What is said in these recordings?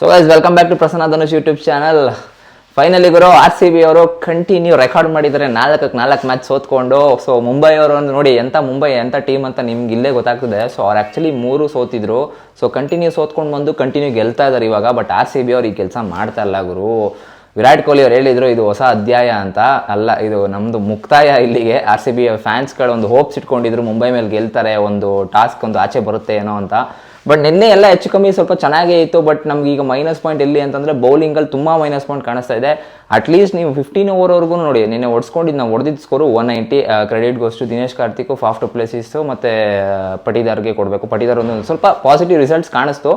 So guys welcome back to Prasanna Dhanush YouTube channel finally Guru R C B ಅವರು continue record ಮಾಡಿದ್ದಾರೆ ನಾಲ್ಕಕ್ಕೆ ನಾಲ್ಕು match ಸೋತ್ಕೊಂಡು so Mumbai ಅವರು ಒಂದು ನೋಡಿ ಎಂಥ ಮುಂಬೈ ಎಂಥ ಟೀಮ್ ಅಂತ ನಿಮ್ಗೆ ಇಲ್ಲೇ ಗೊತ್ತಾಗ್ತದೆ. ಸೊ ಅವ್ರು ಆ್ಯಕ್ಚುಲಿ ಮೂರು ಸೋತಿದ್ರು. ಸೊ ಕಂಟಿನ್ಯೂ ಸೋತ್ಕೊಂಡು ಬಂದು ಕಂಟಿನ್ಯೂ ಗೆಲ್ತಾ ಇದ್ದಾರೆ ಇವಾಗ ಬಟ್ ಆರ್ ಸಿ ಬಿ ಅವ್ರು ಈ ಕೆಲಸ ಮಾಡ್ತಾ ಇಲ್ಲ ಗುರು. ವಿರಾಟ್ ಕೊಹ್ಲಿ ಅವ್ರು ಹೇಳಿದ್ರು, ಇದು ಹೊಸ ಅಧ್ಯಾಯ ಅಂತ. ಅಲ್ಲ, ಇದು ನಮ್ಮದು ಮುಕ್ತಾಯ ಇಲ್ಲಿಗೆ. ಆರ್ ಸಿ ಬಿ ಫ್ಯಾನ್ಸ್ಗಳು ಒಂದು ಹೋಪ್ಸ್ ಇಟ್ಕೊಂಡಿದ್ರು ಮುಂಬೈ ಮೇಲೆ ಗೆಲ್ತಾರೆ, ಒಂದು ಟಾಸ್ಕ್ ಒಂದು ಆಚೆ ಬರುತ್ತೆ ಏನೋ ಅಂತ. ಬಟ್ ನಿನ್ನೆ ಎಲ್ಲ ಹೆಚ್ಚು ಕಮ್ಮಿ ಸ್ವಲ್ಪ ಚೆನ್ನಾಗೇ ಇತ್ತು ಬಟ್ ನಮ್ಗೆ ಈಗ ಮೈನಸ್ ಪಾಯಿಂಟ್ ಎಲ್ಲಿ ಅಂತಂದರೆ ಬೌಲಿಂಗಲ್ಲಿ ತುಂಬ ಮೈನಸ್ ಪಾಯಿಂಟ್ ಕಾಣಿಸ್ತಾ ಇದೆ. ಅಟ್ಲೀಸ್ಟ್ ನೀವು ಫಿಫ್ಟೀನ್ ಓವರ್ವರೆಗೂ ನೋಡಿ, ನಿನ್ನೆ ಒಡ್ಸ್ಕೊಂಡಿದ್ದು ನಾವು ಹೊಡೆದಿದ್ದ score one ninety credit goes to Dinesh Karthik Faf du Plessis ಮತ್ತು ಪಟಿದಾರ್ಗೆ ಕೊಡಬೇಕು. ಪಟಿದಾರ್ ಒಂದು ಸ್ವಲ್ಪ ಪಾಸಿಟಿವ್ ರಿಸಲ್ಟ್ಸ್ ಕಾಣಿಸ್ತು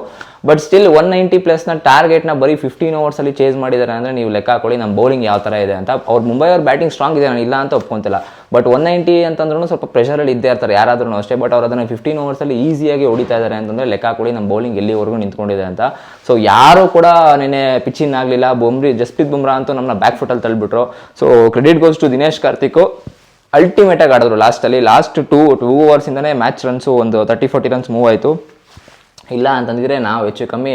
ಬಟ್ ಸ್ಟಿಲ್ ಒನ್ ನೈಂಟಿ ಪ್ಲಸ್ನ ಟಾರ್ಗೆಟ್ನ ಬರೀ ಫಿಫ್ಟೀನ್ ಓವರ್ಸಲ್ಲಿ ಚೇಸ್ ಮಾಡಿದ್ದಾರೆ ಅಂದರೆ ನೀವು ಲೆಕ್ಕ ಹಾಕೊಳ್ಳಿ ನಮ್ಮ ಬೌಲಿಂಗ್ ಯಾವ ಥರ ಇದೆ ಅಂತ. ಅವ್ರು ಮುಂಬೈ ಅವ್ರ ಬ್ಯಾಟಿಂಗ್ ಸ್ಟ್ರಾಂಗ್ ಇದೆ ನಾನು ಇಲ್ಲ ಅಂತ ಒಪ್ಕೊಂತಿಲ್ಲ. ಬಟ್ ಒನ್ ನೈಂಟಿ ಅಂತಂದ್ರೂ ಸ್ವಲ್ಪ ಪ್ರೆಷರಲ್ಲಿ ಇದ್ದೇ ಇರ್ತಾರೆ. ಯಾರಾದ್ರೂ ಅಷ್ಟೇ ಬಟ್ ಅವ್ರು ಅದನ್ನು ಫಿಫ್ಟೀನ್ ಓವರ್ಸಲ್ಲಿ ಈಸಿಯಾಗಿ ಹೊಡಿತಾ ಇದ್ದಾರೆ ಅಂತಂದರೆ ಲೆಕ್ಕ ಕೊಡಿ ನಮ್ಮ ಬೌಲಿಂಗ್ ಎಲ್ಲಿವರೆಗೂ ನಿಂತ್ಕೊಂಡಿದೆ ಅಂತ. ಸೊ ಯಾರೂ ಕೂಡ ನಿನ್ನೆ ಪಿಚ್ಚಿನ್ ಆಗಲಿಲ್ಲ, ಬೊಮ್ರಿ, ಜಸ್ಪ್ರೀತ್ ಬುಮ್ರಾ ಅಂತೂ ನಮ್ಮನ್ನ ಬ್ಯಾಕ್ ಫುಟಲ್ಲಿ ತಳ್ಳಿಬಿಟ್ರು so credit goes to Dinesh Karthik ಅಲ್ಟಿಮೇಟಾಗಿ ಆಡಿದ್ರು ಲಾಸ್ಟಲ್ಲಿ ಲಾಸ್ಟ್ ಟೂ ಟೂ ಓವರ್ಸಿಂದನೇ ಮ್ಯಾಚ್ ರನ್ಸು ಒಂದು ತರ್ಟಿ ಫೋರ್ಟಿ ರನ್ಸ್ ಮೂವ್ ಆಯಿತು. ಇಲ್ಲ ಅಂತಂದಿದ್ರೆ ನಾವು ಹೆಚ್ಚು ಕಮ್ಮಿ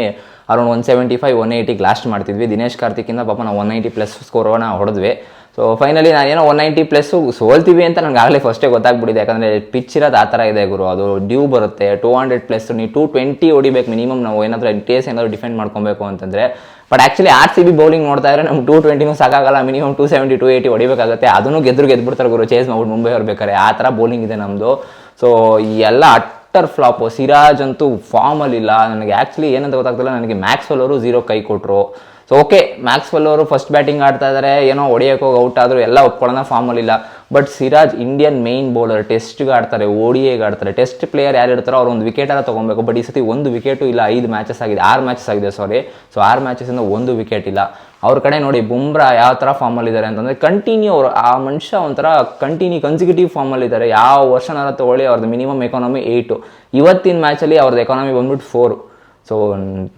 around one seventy five one ಏಯ್ಟಿಗೆ lost ಮಾಡ್ತಿದ್ವಿ. ದಿನೇಶ್ ಕಾರ್ತಿಕಿಂದ ಪಾಪ ನಾವು ಒನ್ ನೈಂಟಿ ಪ್ಲಸ್ ಸ್ಕೋರನ್ನು ಹೊಡೆದ್ವಿ. ಸೊ ಫೈನಲಿ ನಾನೇನೋ ಒನ್ ನೈಂಟಿ ಪ್ಲಸ್ಸು ಸೋಲ್ತೀವಿ ಅಂತ ನನಗೆ ಆಗಲೇ ಫಸ್ಟೇ ಗೊತ್ತಾಗ್ಬಿಟ್ಟಿದೆ. ಯಾಕಂದರೆ ಪಿಚ್ ಇರೋದು ಆ ಥರ ಇದೆ ಗುರು. ಅದು ಡ್ಯೂ ಬರುತ್ತೆ. ಟೂ ಹಂಡ್ರೆಡ್ ಪ್ಲಸ್ ನೀವು ಟೂ ಟ್ವೆಂಟಿ ಹೊಡಿಬೇಕು ಮಿನಿಮಮ್ ನಾವು. ಏನಾದರೂ ಟೇಸ್ ಏನಾದರೂ ಡಿಫೆಂಡ್ ಮಾಡ್ಕೊಬೇಕು ಅಂತಂದರೆ. But actually R C B bowling ನೋಡ್ತಾ ಇದ್ರೆ ನಮ್ಗೆ ಟೂ ಟ್ವೆಂಟಿನೂ ಸಾಕಾಗಲ್ಲ. Minimum two seventy two eighty ಹೊಡಿಬೇಕಾಗುತ್ತೆ. ಅದನ್ನು ಗೆದ್ರು ಗೆದ್ಬಿಡ್ತಾರೆ ಗುರು. ಚೇಸ್ ಮಾಡ್ಬಿಟ್ಟು ಮುಂಬೈ ಬೇಕಾರೆ. ಆ ಥರ ಬೌಲಿಂಗ್ ಇದೆ ನಮ್ಮದು ಸೊ ಎಲ್ಲ ಅಟ್ಟರ್ ಫ್ಲಾಪು ಸಿರಾಜ್ ಅಂತೂ ಫಾರ್ಮಲ್ಲಿಲ್ಲ ನನಗೆ ಆ್ಯಕ್ಚುಲಿ ಏನಂತ ಗೊತ್ತಾಗ್ತಿಲ್ಲ. ನನಗೆ ಮ್ಯಾಕ್ಸ್ವೆಲ್ ಅವರು ಝೀರೋ ಕೈ ಕೊಟ್ಟರು ಸೊ ಓಕೆ ಮ್ಯಾಕ್ಸ್ವೆಲ್ ಅವರು ಫಸ್ಟ್ ಬ್ಯಾಟಿಂಗ್ ಆಡ್ತಾ ಇದ್ದಾರೆ ಏನೋ ಹೊಡಿಯೋಕೆ ಹೋಗಿ ಔಟ್ ಆದರೂ ಎಲ್ಲ ಒಪ್ಕೊಳ್ಳೋಣ ಫಾರ್ಮಲ್ಲಿಲ್ಲ but Siraj Indian main bowler ಟೆಸ್ಟ್ಗೆ ಆಡ್ತಾರೆ ಓಡಿಯೇಗೆ ಆಡ್ತಾರೆ. ಟೆಸ್ಟ್ ಪ್ಲೇಯರ್ ಯಾರು ಇರ್ತಾರೋ ಅವ್ರು ಒಂದು ವಿಕೆಟಾರ ತೊಗೊಬೇಕು ಬಟ್ ಈ ಸತಿ ಒಂದು ವಿಕೆಟು ಇಲ್ಲ, ಐದು ಮ್ಯಾಚಸ್ ಆಗಿದೆ, ಆರು ಮ್ಯಾಚಸ್ ಆಗಿದೆ ಸಾರಿ ಸೊ ಆರು ಮ್ಯಾಚಸ್ಸಿಂದ ಒಂದು ವಿಕೆಟ್ ಇಲ್ಲ. ಅವ್ರ ಕಡೆ ನೋಡಿ ಬುಮ್ರಾ ಯಾವ ಥರ ಫಾರ್ಮಲ್ಲಿದ್ದಾರೆ ಅಂತಂದರೆ ಕಂಟಿನ್ಯೂ ಅವರು, ಆ ಮನುಷ್ಯ ಒಂಥರ ಕಂಟಿನ್ಯೂ ಕನ್ಸಿಕ್ಯೂಟಿವ್ ಫಾರ್ಮಲ್ಲಿದ್ದಾರೆ ಯಾವ ವರ್ಷನಾರ ತೊಗೊಳ್ಳಿ, ಅವ್ರದ್ದು ಮಿನಿಮಮ್ ಎಕಾನಮಿ ಏಯ್ಟು ಇವತ್ತಿನ ಮ್ಯಾಚಲ್ಲಿ ಅವ್ರದ್ದು ಎಕಾನಮಿ ಬಂದ್ಬಿಟ್ಟು ಫೋರು ಸೊ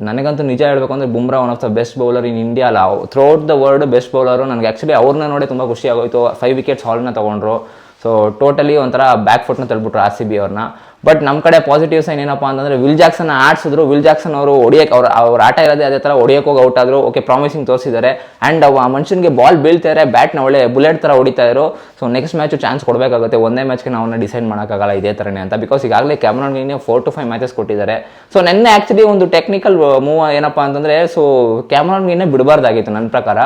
ನನಗಂತೂ ನಿಜ ಹೇಳಬೇಕು ಅಂದರೆ Bumrah one of the best bowler in India ಅಲ್ಲ. Throughout the world best bowler ನನಗೆ ಆ್ಯಕ್ಚುಲಿ ಅವ್ರನ್ನ ನೋಡಿ ತುಂಬ ಖುಷಿ ಫೈವ್ ವಿಕೆಟ್ಸ್ ಹಾಲ್ನ ತೊಗೊಂಡ್ರು. ಸೊ ಟೋಟಲಿ ಒಂಥರ ಬ್ಯಾಕ್ ಫುಟ್ನ ತಳ್ಬಿಟ್ರು ಆರ್ ಸಿ ಬಿ ಅವ್ರನ್ನ. ಬಟ್ ನಮ್ಮ ಕಡೆ ಪಾಸಿಟಿವ್ ಸೈನ್ ಏನಪ್ಪ ಅಂತಂದರೆ ವಿಲ್ ಜಾಕ್ಸನ್ ಆಡಿಸಿದ್ರು ವಿಲ್ ಜಾಕ್ಸನ್ ಅವರು ಹೊಡಿಯೋಕೆ ಅವ್ರು ಅವ್ರ ಆಟ ಇರೋದೇ ಅದೇ ಥರ ಹೊಡಿಯೋಕೆ ಹೋಗಿ ಔಟ್ ಆದರು. ಓಕೆ ಪ್ರಾಮಿಸಿಂಗ್ ತೋರಿಸಿದ್ದಾರೆ ಆ್ಯಂಡ್ ಆ ಮನುಷ್ಯನಿಗೆ ಬಾಲ್ ಬೀಳ್ತಾರೆ ಬ್ಯಾಟ್ನ ಒಳ್ಳೆ ಬುಲೆಟ್ ಥರ ಹೊಡಿತಾ ಇದ್ರು. ಸೊ ನೆಕ್ಸ್ಟ್ ಮ್ಯಾಚು ಚಾನ್ಸ್ ಕೊಡಬೇಕಾಗುತ್ತೆ. ಒಂದೇ ಮ್ಯಾಚ್ಗೆ ನಾವು ಡಿಸೈಡ್ ಮಾಡೋಕ್ಕಾಗಲ್ಲ ಇದೇ ಥರನೇ ಅಂತ. ಬಿಕಾಸ್ ಈಗಾಗಲೇ ಕ್ಯಾಮ್ರಾನ್ಗೆ ಫೋರ್ ಟು ಫೈವ್ ಮ್ಯಾಚಸ್ ಕೊಟ್ಟಿದ್ದಾರೆ ಸೊ ನೆನ್ನೆ ಆ್ಯಕ್ಚುಲಿ ಒಂದು ಟೆಕ್ನಿಕಲ್ ಮೂವ್ ಏನಪ್ಪ ಅಂತಂದರೆ ಸೊ ಕ್ಯಾಮ್ರಾನ್ಗೆ ಬಿಡಬಾರ್ದಾಗಿತ್ತು ನನ್ನ ಪ್ರಕಾರ.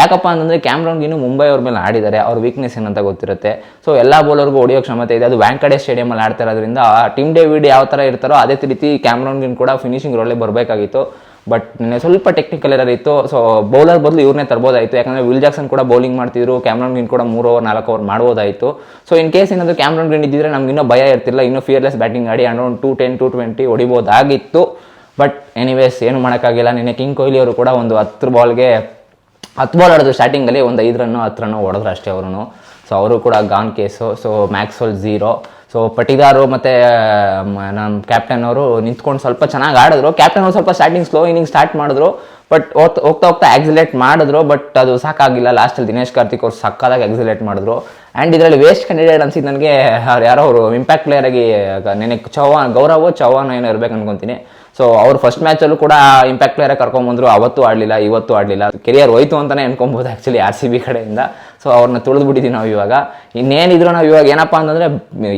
ಯಾಕಪ್ಪ ಅಂತಂದರೆ ಕ್ಯಾಮ್ರಾನ್ಗೆ ಇನ್ನೂ ಮುಂಬೈ ಅವ್ರ ಮೇಲೆ ಆಡಿದ್ದಾರೆ, ಅವ್ರ ವೀಕ್ನೆಸ್ ಏನಂತ ಗೊತ್ತಿರುತ್ತೆ. ಸೊ ಎಲ್ಲ ಬೌಲರ್ಗೂ ಹೊಡೆಯೋ ಕ್ಷಮತೆ ಇದೆ. ಅದು ವ್ಯಾಂಕಡೆ ಸ್ಟೇಡಿಯಮಲ್ಲಿ ಆಡ್ತಾ ಇರೋದ್ರಿಂದ ಟೀಮ್ ಡೇವಿಡ್ ಯಾವ ಥರ ಇರ್ತಾರೋ ಅದೇ ರೀತಿ ಕ್ಯಾಮ್ರಾನ್ಗಿನ್ ಕೂಡ ಫಿನಿಶಿಂಗ್ ರೋಲೇ ಬರಬೇಕಾಗಿತ್ತು. ಬಟ್ ನಿನ್ನೆ ಸ್ವಲ್ಪ ಟೆಕ್ನಿಕಲ್ ಎರರ್ ಇತ್ತು. ಸೊ ಬೌಲರ್ ಬದಲು ಇವ್ರನ್ನೇ ತರ್ಬೋದಾಯಿತು. ಯಾಕಂದರೆ ವಿಲ್ ಜಾಕ್ಸನ್ ಕೂಡ ಬೌಲಿಂಗ್ ಮಾಡ್ತಿದ್ರು. ಕ್ಯಾಮ್ರಾನ್ ಗ್ರೀನ್ ಕೂಡ ಮೂರು ಓವರ್ ನಾಲ್ಕು ಓವರ್ ಮಾಡ್ಬೋದಾಯಿತು. ಸೊ ಇನ್ ಕೇಸ್ ಏನಾದರೂ ಕ್ಯಾಮ್ರಾನ್ ಗ್ರೀನ್ ಇದ್ದಿದ್ರೆ ನಮ್ಗೆ ಇನ್ನೂ ಭಯ ಇರ್ತಿಲ್ಲ ಇನ್ನೂ ಫಿಯರ್ಲೆಸ್ ಬ್ಯಾಟಿಂಗ್ ಆಡಿ around two ten two twenty ಹೊಡಿಬೋದಾಗಿತ್ತು. But anyways ಏನು ಮಾಡೋಕ್ಕಾಗಿಲ್ಲ. ನಿನ್ನೆ ಕಿಂಗ್ ಕೊಹ್ಲಿ ಅವರು ಕೂಡ ಒಂದು ಹತ್ತು ಬಾಲ್ಗೆ ಹತ್ತು ಬಾಲ್ ಆಡಿದ್ರು ಸ್ಟಾರ್ಟಿಂಗಲ್ಲಿ ಒಂದು ಐದು ರನ್ನು ಹತ್ತು ರನ್ನು ಹೊಡೆದ್ರು ಅಷ್ಟೇ ಅವರು ಸೊ ಅವರು ಕೂಡ gone case. So Maxwell zero so Patidar ಮತ್ತು ನಮ್ಮ ಕ್ಯಾಪ್ಟನ್ ಅವರು ನಿಂತ್ಕೊಂಡು ಸ್ವಲ್ಪ ಚೆನ್ನಾಗಿ ಆಡಿದ್ರು. ಕ್ಯಾಪ್ಟನ್ ಅವರು ಸ್ವಲ್ಪ ಸ್ಟಾರ್ಟಿಂಗ್ ಸ್ಲೋ ಇನ್ನಿಂಗ್ ಸ್ಟಾರ್ಟ್ ಮಾಡಿದ್ರು. ಬಟ್ ಹೋಗ್ತಾ ಹೋಗ್ತಾ ಆಕ್ಸಿಲೇಟ್ ಮಾಡಿದ್ರು. ಬಟ್ ಅದು ಸಾಕಾಗಿಲ್ಲ. ಲಾಸ್ಟಲ್ಲಿ ದಿನೇಶ್ ಕಾರ್ತಿಕ್ ಅವ್ರು ಸಕ್ಕದಾಗಿ ಆಕ್ಸಿಲೇಟ್ ಮಾಡಿದ್ರು. ಆ್ಯಂಡ್ ಇದರಲ್ಲಿ ವೇಸ್ಟ್ ಕ್ಯಾಂಡಿಡೇಟ್ ಅನ್ಸಿದ್ದು ನನಗೆ ಅವ್ರು ಯಾರೋ ಅವರು ಇಂಪ್ಯಾಕ್ಟ್ ಪ್ಲೇಯರಾಗಿ ನೆನೆ ಚೌಹಾನ್ ಗೌರವ್ ಚೌಹಾನ್ ಏನೋ ಇರ್ಬೇಕು ಅನ್ಕೊಂತೀನಿ ಸೊ ಅವ್ರು ಫಸ್ಟ್ ಮ್ಯಾಚಲ್ಲೂ ಕೂಡ ಇಂಪ್ಯಾಕ್ಟ್ ಪ್ಲೇಯರ್ ಕರ್ಕೊಂಬಂದ್ರು ಅವತ್ತು ಆಡಲಿಲ್ಲ, ಇವತ್ತು ಆಡಲಿಲ್ಲ. ಕೆರಿಯರ್ ಹೋಯ್ತು ಅಂತಲೇ ಅನ್ಕೊಬೋದು ಆ್ಯಕ್ಚುಲಿ ಆರ್ ಸಿ ಬಿ ಕಡೆಯಿಂದ. ಸೊ ಅವ್ರನ್ನ ತುಳಿದ್ಬಿಟ್ಟಿದ್ದೀವಿ ನಾವು ಇವಾಗ. ಇನ್ನೇನಿದ್ರು ನಾವು ಇವಾಗ ಏನಪ್ಪ ಅಂತಂದರೆ,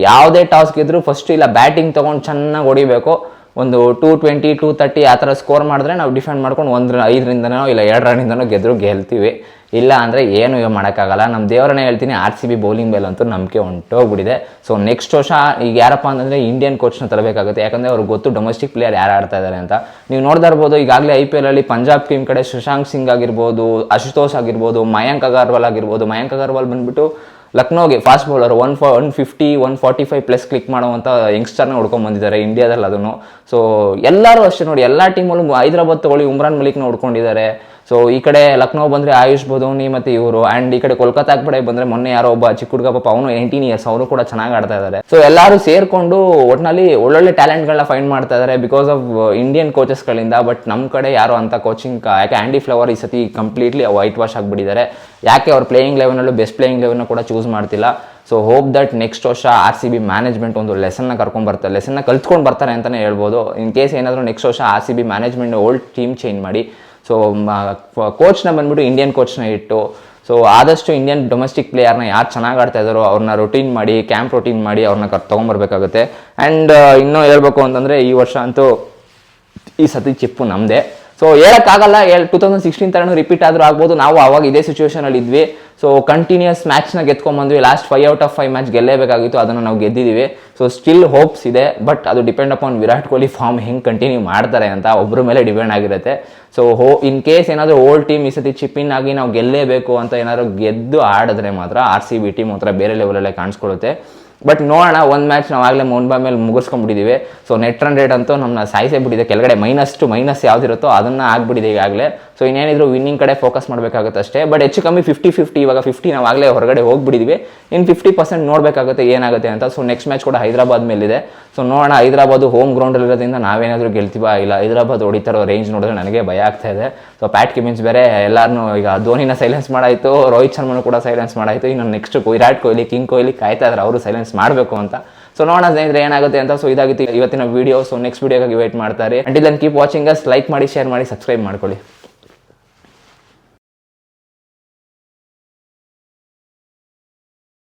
ಯಾವುದೇ ಟಾಸ್ಕ್ ಇದ್ದರೂ ಫಸ್ಟ್ ಇಲ್ಲ ಬ್ಯಾಟಿಂಗ್ ತೊಗೊಂಡು ಚೆನ್ನಾಗಿ ಹೊಡಿಬೇಕು. ಒಂದು ಟೂ ಟ್ವೆಂಟಿ ಟೂ ತರ್ಟಿ ಆ ಥರ ಸ್ಕೋರ್ ಮಾಡಿದ್ರೆ ನಾವು ಡಿಫೆಂಡ್ ಮಾಡ್ಕೊಂಡು ಒಂದು ಐದರಿಂದನೋ ಇಲ್ಲ ಎರಡು ರನ್ನಿಂದನೋ ಗೆದ್ರು, ಗೆಲ್ತೀವಿ. ಇಲ್ಲ ಅಂದರೆ ಏನು ಮಾಡೋಕ್ಕಾಗಲ್ಲ. ನಮ್ಮ ದೇವರನ್ನೇ ಹೇಳ್ತೀನಿ ಆರ್ ಸಿ ಬಿ ಬೌಲಿಂಗ್ ಮೇಲೆ ಅಂತೂ ನಂಬಿಕೆ ಹೊಂಟೋಗ್ಬಿಟ್ಟಿದೆ ಸೊ ನೆಕ್ಸ್ಟ್ ವರ್ಷ ಈಗ ಯಾರಪ್ಪ ಅಂತಂದರೆ ಇಂಡಿಯನ್ ಕೋಚ್ನ ತರಬೇಕಾಗುತ್ತೆ. ಯಾಕಂದರೆ ಅವ್ರಿಗೆ ಗೊತ್ತು ಡೊಮೆಸ್ಟಿಕ್ ಪ್ಲೇಯರ್ ಯಾರು ಆಡ್ತಾ ಇದ್ದಾರೆ ಅಂತ. ನೀವು ನೋಡ್ತಾ ಇರ್ಬೋದು, ಈಗಾಗಲೇ ಐ ಪಿ ಎಲಲ್ಲಿ ಪಂಜಾಬ್ ಟೀಮ್ ಕಡೆ ಶಶಾಂಕ್ ಸಿಂಗ್ ಆಗಿರ್ಬೋದು ಅಶುತೋಷ್ ಆಗಿರ್ಬೋದು ಮಯಾಂಕ್ ಅಗರ್ವಾಲ್ ಆಗಿರ್ಬೋದು. ಮಯಾಂಕ್ ಅಗರ್ವಾಲ್ ಬಂದ್ಬಿಟ್ಟು ಲಕ್ನೋಗೆ ಫಾಸ್ಟ್ ಬೌಲರ್ ಒನ್ ಫಾ one fifty one forty five plus click ಮಾಡುವಂಥ ಯಂಗ್ಸ್ಟರ್ನ ಹುಡ್ಕೊಂಡು ಬಂದಿದ್ದಾರೆ ಇಂಡಿಯಾದಲ್ಲಿ ಅದನ್ನು. ಸೊ ಎಲ್ಲರೂ ಅಷ್ಟೇ ನೋಡಿ, ಎಲ್ಲ ಟೀಮಲ್ಲೂ ಹೈದರಾಬಾದ್ ತಗೊಳ್ಳಿ, ಉಮ್ರಾನ್ ಮಲಿಕ್ನ ಹುಡ್ಕೊಂಡಿದ್ದಾರೆ. ಸೊ ಈ ಕಡೆ ಲಕ್ನೋ ಬಂದರೆ ಆಯುಷ್ ಬದೋನಿ ಮತ್ತು ಇವರು. ಆ್ಯಂಡ್ ಈ ಕಡೆ ಕೋಲ್ಕತ್ತಾ ಕಡೆ ಬಂದರೆ ಮೊನ್ನೆ ಯಾರೋ ಒಬ್ಬ ಚಿಕ್ಕ ಹುಡುಗ ಪಾಪ ಅವನು ಏಯ್ಟೀನ್ ಇಯರ್ಸ್ ಅವರು ಕೂಡ ಚೆನ್ನಾಗಿ ಆಡ್ತಾ ಇದ್ದಾರೆ ಸೊ ಎಲ್ಲರೂ ಸೇರಿಕೊಂಡು ಒಟ್ಟಿನಲ್ಲಿ ಒಳ್ಳೊಳ್ಳೆ ಟ್ಯಾಲೆಂಟ್ಗಳನ್ನ ಫೈಂಡ್ ಮಾಡ್ತಾ ಇದ್ದಾರೆ ಬಿಕಾಸ್ ಆಫ್ ಇಂಡಿಯನ್ ಕೋಚಸ್ಗಳಿಂದ ಬಟ್ ನಮ್ಮ ಕಡೆ ಯಾರು ಅಂತ ಕೋಚಿಂಗ್ ಯಾಕೆ ಆ್ಯಂಡಿ ಫ್ಲವರ್ ಈ ಸತಿ ಕಂಪ್ಲೀಟ್ಲಿ ವೈಟ್ ವಾಶ್ ಆಗಿಬಿಟ್ಟಿದ್ದಾರೆ. ಯಾಕೆ ಅವ್ರ ಪ್ಲೇಯಿಂಗ್ ಲೆವೆನಲ್ಲೂ ಬೆಸ್ಟ್ ಪ್ಲೇಯಿಂಗ್ ಲೆವೆನ್ ಕೂಡ ಚೂಸ್ ಮಾಡ್ತಿಲ್ಲ. ಸೊ ಹೋಪ್ ದಟ್ ನೆಕ್ಸ್ಟ್ ವರ್ಷ ಆರ್ ಸಿ ಬಿ ಮ್ಯಾನೇಜ್ಮೆಂಟ್ ಒಂದು ಲೆಸನ್ನ ಕರ್ಕೊಂಡು ಬರ್ತಾರೆ ಲೆಸನ್ನ ಕಲ್ತ್ಕೊಂಡು ಬರ್ತಾರೆ ಅಂತಲೇ ಹೇಳ್ಬೋದು. ಇನ್ ಕೇಸ್ ಏನಾದರೂ ನೆಕ್ಸ್ಟ್ ವರ್ಷ R C B management old team change ಮಾಡಿ ಸೊ ಕೋಚ್ನ ಬಂದ್ಬಿಟ್ಟು ಇಂಡಿಯನ್ ಕೋಚ್ನ ಇಟ್ಟು ಸೊ ಆದಷ್ಟು ಇಂಡಿಯನ್ ಡೊಮೆಸ್ಟಿಕ್ ಪ್ಲೇಯರ್ನ ಯಾರು ಚೆನ್ನಾಗಿ ಆಡ್ತಾ ಇದ್ದಾರೋ ಅವ್ರನ್ನ ರೊಟೀನ್ ಮಾಡಿ ಕ್ಯಾಂಪ್ ರೊಟೀನ್ ಮಾಡಿ ಅವ್ರನ್ನ ಕರ್, ತೊಗೊಂಬರ್ಬೇಕಾಗುತ್ತೆ. ಆ್ಯಂಡ್ ಇನ್ನೂ ಹೇಳ್ಬೇಕು ಅಂತಂದರೆ ಈ ವರ್ಷ ಅಂತೂ ಈ ಸತಿ ಚಿಪ್ಪು ನಮ್ಮದೇ ಸೊ ಹೇಳಕ್ಕಾಗಲ್ಲ. ಹೇಳಿ ಟೂ ತೌಸಂಡ್ ಸಿಕ್ಸ್ಟೀನ್ ಥರನೂ ರಿಪೀಟ್ ಆದರೂ ಆಗ್ಬೋದು. ನಾವು ಅವಾಗ ಇದೇ ಸಿಚುವೇಶನಲ್ಲಿ ಇದ್ವಿ. ಸೊ ಕಂಟಿನ್ಯೂಸ್ ಮ್ಯಾಚ್ನ ಗೆದ್ಕೊಂಡ್ಬಂದ್ವಿ last five out of five match ಗೆಲ್ಲೇಬೇಕಾಗಿತ್ತು. ಅದನ್ನು ನಾವು ಗೆದ್ದಿದ್ದೀವಿ ಸೊ ಸ್ಟಿಲ್ ಹೋಪ್ಸ್ ಇದೆ. ಬಟ್ ಅದು depend upon Virat Kohli form ಹೆಂಗೆ ಕಂಟಿನ್ಯೂ ಮಾಡ್ತಾರೆ ಅಂತ ಒಬ್ಬರ ಮೇಲೆ ಡಿಪೆಂಡ್ ಆಗಿರುತ್ತೆ. ಸೊ ಹೋ ಇನ್ ಕೇಸ್ ಏನಾದರೂ ಓಲ್ಡ್ ಟೀಮ್ ಈ ಸತಿ ಚಿಪ್ಪಿನ್ ಆಗಿ ನಾವು ಗೆಲ್ಲೇಬೇಕು ಅಂತ ಏನಾದರೂ ಗೆದ್ದು ಆಡಿದ್ರೆ ಮಾತ್ರ ಆರ್ ಸಿ ಬಿ ಟೀಮ್ ಮಾತ್ರ ಬೇರೆ ಲೆವೆಲಲ್ಲೇ ಕಾಣಿಸ್ಕೊಳ್ಳುತ್ತೆ. ಬಟ್ ನೋಡೋಣ, ಒಂದು ಮ್ಯಾಚ್ ನಾವು ಆಗಲೇ ಮುಂಬೈ ಮೇಲೆ ಮುಗಿಸ್ಕೊಂಡ್ಬಿಟ್ಟಿದ್ದೀವಿ ಸೊ ನೆಟ್ ರನ್ ರೇಟ್ ಅಂತೂ ನಮ್ಮನ್ನ ಸಾಯಿಸೇ ಬಿಟ್ಟಿದೆ ಕೆಳಗಡೆ ಮೈನಸ್ ಟು ಮೈನಸ್ ಯಾವುದಿರುತ್ತೋ ಅದನ್ನು ಆಗ್ಬಿಟ್ಟಿದೆ ಈಗಾಗಲೇ. ಸೊ ಇನ್ನೇನಿದ್ರು ವಿನ್ನಿಂಗ್ ಕಡೆ ಫೋಕಸ್ ಮಾಡಬೇಕಾಗುತ್ತೆ ಅಷ್ಟೇ. ಬಟ್ ಹೆಚ್ಚು ಕಮ್ಮಿ ಫಿಫ್ಟಿ ಫಿಫ್ಟಿ ಇವಾಗ ಫಿಫ್ಟಿ ನಾವು ಆಗಲೇ ಹೊರಗಡೆ ಹೋಗ್ಬಿಟ್ಟಿದ್ವಿ. ಇನ್ನು ಫಿಫ್ಟಿ ಪರ್ಸೆಂಟ್ ನೋಡಬೇಕಾಗುತ್ತೆ ಏನಾಗುತ್ತೆ ಅಂತ. ಸೊ ನೆಕ್ಸ್ಟ್ ಮ್ಯಾಚ್ ಕೂಡ ಹೈದರಾಬಾದ್ ಮೇಲಿದೆ. ಸೊ ನೋಡೋಣ, ಹೈದರಾಬಾದ್ ಹೋಮ್ ಗ್ರೌಂಡಲ್ಲಿರೋದ್ರಿಂದ ನಾವೇನಾದರೂ ಗೆಲ್ತೀವಾ ಇಲ್ಲ, ಹೈದರಾಬಾದ್ ಹೊಡಿತಾರೋ ರೇಂಜ್ ನೋಡಿದ್ರೆ ನನಗೆ ಭಯ ಆಗ್ತಾ ಇದೆ. ಸೊ ಪ್ಯಾಟ್ ಕಿಮಿನ್ಸ್ ಬೇರೆ ಎಲ್ಲರನ್ನೂ ಈಗ ಧೋನಿನ ಸೈಲೆನ್ಸ್ ಮಾಡಾಯಿತು, ರೋಹಿತ್ ಶರ್ಮನು ಕೂಡ ಸೈಲೆನ್ಸ್ ಮಾಡಾಯಿತು. ಇನ್ನು ನೆಕ್ಸ್ಟ್ ವಿರಾಟ್ ಕೊಹ್ಲಿ, ಕಿಂಗ್ ಕೊಹ್ಲಿ ಕಾಯ್ತಾ ಇದ್ದಾರೆ ಅವರು ಸೈಲೆನ್ಸ್ ಮಾಡಬೇಕು ಅಂತ. ಸೊ ನೋಡೋಣ ಸ್ನೇಹಿತರೆ, ಏನಾಗುತ್ತೆ ಅಂತ. ಸೊ ಇದಾಗಿತ್ತು ಇವತ್ತಿನ ವೀಡಿಯೋ ಸೊ ನೆಕ್ಸ್ಟ್ ವೀಡಿಯೋಗಾಗಿ ವೇಟ್ ಮಾಡ್ತಾರೆ. ಅಂಡ್ ಇದನ್ನು ಕೀಪ್ ವಾಚಿಂಗ್ ಅಸ್ ಲೈಕ್ ಮಾಡಿ ಶೇರ್ ಮಾಡಿ ಸಬ್ಸ್ಕ್ರೈಬ್ ಮಾಡ್ಕೊಳ್ಳಿ.